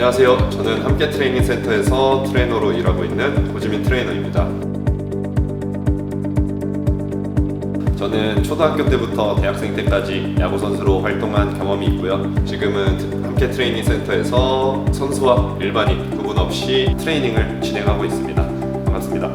안녕하세요. 저는 함께 트레이닝 센터에서 트레이너로 일하고 있는 고지민 트레이너입니다. 저는 초등학교 때부터 대학생 때까지 야구 선수로 활동한 경험이 있고요. 지금은 함께 트레이닝 센터에서 선수와 일반인 구분 없이 트레이닝을 진행하고 있습니다. 반갑습니다.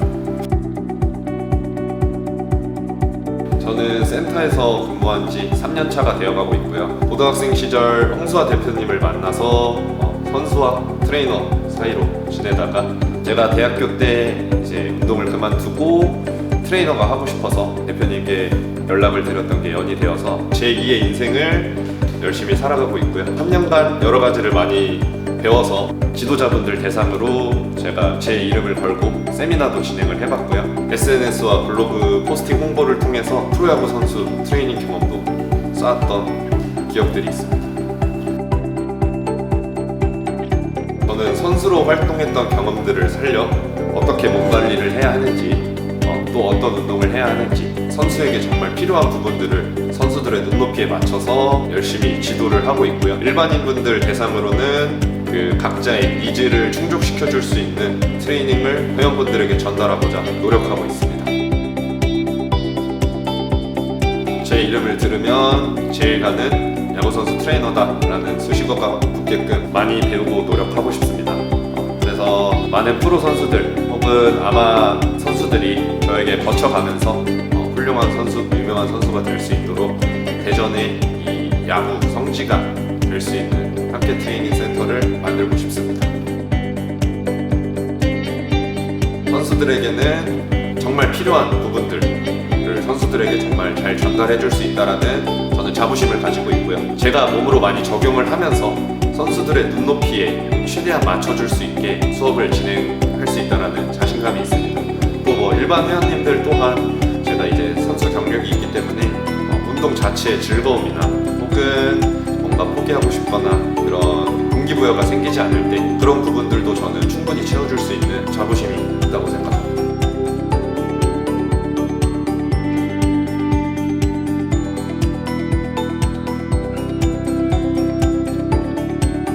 저는 센터에서 근무한 지 3년 차가 되어가고 있고요. 고등학생 시절 홍수아 대표님을 만나서 어, 선수와 트레이너 사이로 지내다가 제가 대학교 때 이제 운동을 그만두고 트레이너가 하고 싶어서 대표님께 연락을 드렸던 게 연이 되어서 제 2의 인생을 열심히 살아가고 있고요. 3년간 여러 가지를 많이 배워서 지도자분들 대상으로 제가 제 이름을 걸고 세미나도 진행을 해봤고요. SNS와 블로그 포스팅 홍보를 통해서 프로야구 선수 트레이닝 경험도 쌓았던 기억들이 있습니다. 저는 선수로 활동했던 경험들을 살려 어떻게 몸 관리를 해야 하는지 어, 또 어떤 운동을 해야 하는지 선수에게 정말 필요한 부분들을 선수들의 눈높이에 맞춰서 열심히 지도를 하고 있고요. 일반인분들 대상으로는 그 각자의 니즈를 충족시켜 줄 수 있는 트레이닝을 회원분들에게 전달하고자 노력하고 있습니다. 제 이름을 들으면 제일 가는 야구선수 트레이너다라는 수식어가 붙게끔 많이 배우고 노력하고 싶습니다. 어, 그래서 많은 프로 선수들 혹은 아마 선수들이 저에게 거쳐가면서 어, 훌륭한 선수, 유명한 선수가 될 수 있도록 대전의 이 야구 성지가 될 수 있는 함께 트레이닝 센터를 만들고 싶습니다. 선수들에게는 정말 필요한 부분들을 선수들에게 정말 잘 전달해 줄 수 있다라는 자부심을 가지고 있고요. 제가 몸으로 많이 적용을 하면서 선수들의 눈높이에 최대한 맞춰줄 수 있게 수업을 진행할 수 있다라는 자신감이 있습니다. 또 뭐 일반 회원님들 또한 제가 이제 선수 경력이 있기 때문에 어, 운동 자체의 즐거움이나 혹은 뭔가 포기하고 싶거나 그런 동기부여가 생기지 않을 때 그런 부분들도 저는 충분히 채워줄 수